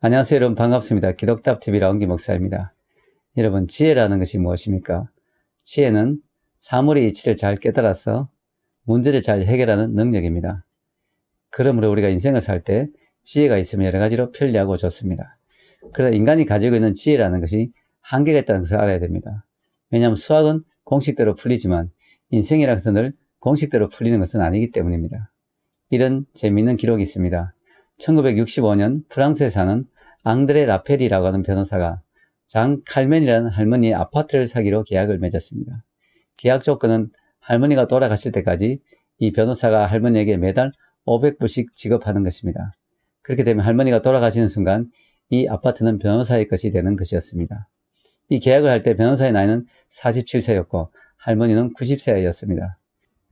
안녕하세요 여러분 반갑습니다. 기독답TV 라운기 목사입니다. 여러분 지혜라는 것이 무엇입니까? 지혜는 사물의 이치를 잘 깨달아서 문제를 잘 해결하는 능력입니다. 그러므로 우리가 인생을 살 때 지혜가 있으면 여러 가지로 편리하고 좋습니다. 그러나 인간이 가지고 있는 지혜라는 것이 한계가 있다는 것을 알아야 됩니다. 왜냐하면 수학은 공식대로 풀리지만 인생이라는 것은 늘 공식대로 풀리는 것은 아니기 때문입니다. 이런 재미있는 기록이 있습니다. 1965년 프랑스에 사는 앙드레 라펠이라고 하는 변호사가 장 칼멘이라는 할머니의 아파트를 사기로 계약을 맺었습니다. 계약 조건은 할머니가 돌아가실 때까지 이 변호사가 할머니에게 매달 500불씩 지급하는 것입니다. 그렇게 되면 할머니가 돌아가시는 순간 이 아파트는 변호사의 것이 되는 것이었습니다. 이 계약을 할 때 변호사의 나이는 47세였고 할머니는 90세였습니다.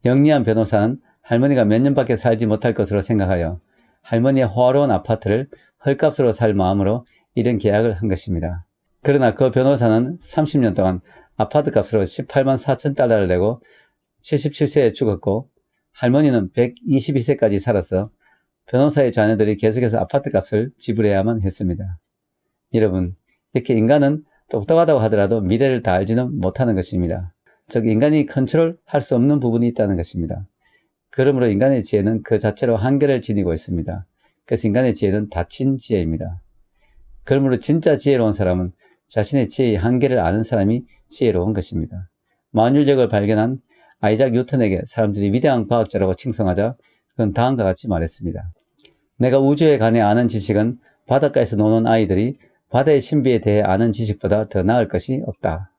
영리한 변호사는 할머니가 몇 년밖에 살지 못할 것으로 생각하여 할머니의 호화로운 아파트를 헐값으로 살 마음으로 이런 계약을 한 것입니다. 그러나 그 변호사는 30년 동안 아파트 값으로 18만 4천 달러를 내고 77세에 죽었고 할머니는 122세까지 살아서 변호사의 자녀들이 계속해서 아파트 값을 지불해야만 했습니다. 여러분, 이렇게 인간은 똑똑하다고 하더라도 미래를 다 알지는 못하는 것입니다. 즉, 인간이 컨트롤 할 수 없는 부분이 있다는 것입니다. 그러므로 인간의 지혜는 그 자체로 한계를 지니고 있습니다. 그래서 인간의 지혜는 닫힌 지혜입니다. 그러므로 진짜 지혜로운 사람은 자신의 지혜의 한계를 아는 사람이 지혜로운 것입니다. 만율력을 발견한 아이작 뉴턴에게 사람들이 위대한 과학자라고 칭송하자 그는 다음과 같이 말했습니다. 내가 우주에 관해 아는 지식은 바닷가에서 노는 아이들이 바다의 신비에 대해 아는 지식보다 더 나을 것이 없다.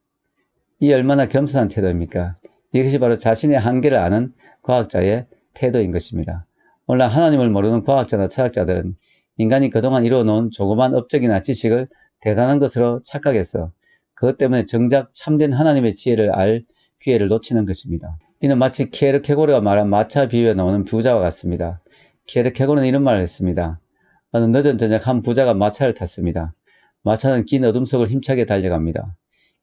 이 얼마나 겸손한 태도입니까? 이것이 바로 자신의 한계를 아는 과학자의 태도인 것입니다. 오늘날 하나님을 모르는 과학자나 철학자들은 인간이 그동안 이루어놓은 조그만 업적이나 지식을 대단한 것으로 착각해서 그것 때문에 정작 참된 하나님의 지혜를 알 기회를 놓치는 것입니다. 이는 마치 키에르 케고르가 말한 마차 비유에 나오는 부자와 같습니다. 키에르 케고르는 이런 말을 했습니다. 어느 늦은 저녁 한 부자가 마차를 탔습니다. 마차는 긴 어둠 속을 힘차게 달려갑니다.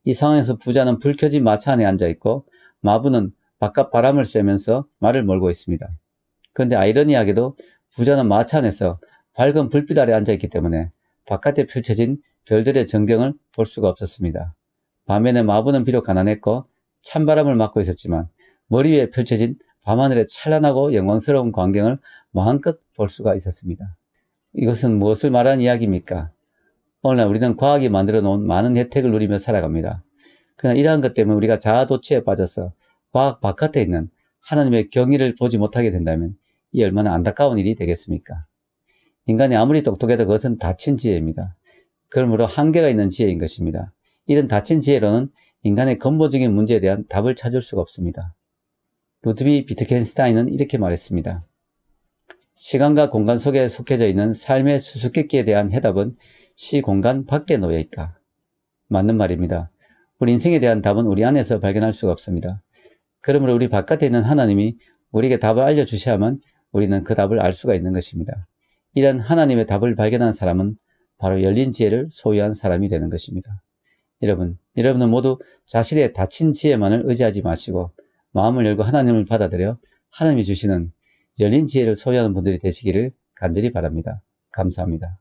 이 상황에서 부자는 불 켜진 마차 안에 앉아 있고 마부는 바깥 바람을 쐬면서 말을 몰고 있습니다. 그런데 아이러니하게도 부자는 마차 안에서 밝은 불빛 아래 앉아 있기 때문에 바깥에 펼쳐진 별들의 전경을 볼 수가 없었습니다. 반면에 마부는 비록 가난했고 찬바람을 맞고 있었지만 머리 위에 펼쳐진 밤하늘의 찬란하고 영광스러운 광경을 마음껏 볼 수가 있었습니다. 이것은 무엇을 말하는 이야기입니까? 오늘날 우리는 과학이 만들어 놓은 많은 혜택을 누리며 살아갑니다. 그러나 이러한 것 때문에 우리가 자아도취에 빠져서 과학 바깥에 있는 하나님의 경의를 보지 못하게 된다면 이 얼마나 안타까운 일이 되겠습니까? 인간이 아무리 똑똑해도 그것은 닫힌 지혜입니다. 그러므로 한계가 있는 지혜인 것입니다. 이런 닫힌 지혜로는 인간의 근본적인 문제에 대한 답을 찾을 수가 없습니다. 루드비 비트겐스타인은 이렇게 말했습니다. 시간과 공간 속에 속해져 있는 삶의 수수께끼에 대한 해답은 시 공간 밖에 놓여 있다. 맞는 말입니다. 우리 인생에 대한 답은 우리 안에서 발견할 수가 없습니다. 그러므로 우리 바깥에 있는 하나님이 우리에게 답을 알려주셔야만 우리는 그 답을 알 수가 있는 것입니다. 이런 하나님의 답을 발견한 사람은 바로 열린 지혜를 소유한 사람이 되는 것입니다. 여러분, 여러분은 모두 자신의 닫힌 지혜만을 의지하지 마시고 마음을 열고 하나님을 받아들여 하나님이 주시는 열린 지혜를 소유하는 분들이 되시기를 간절히 바랍니다. 감사합니다.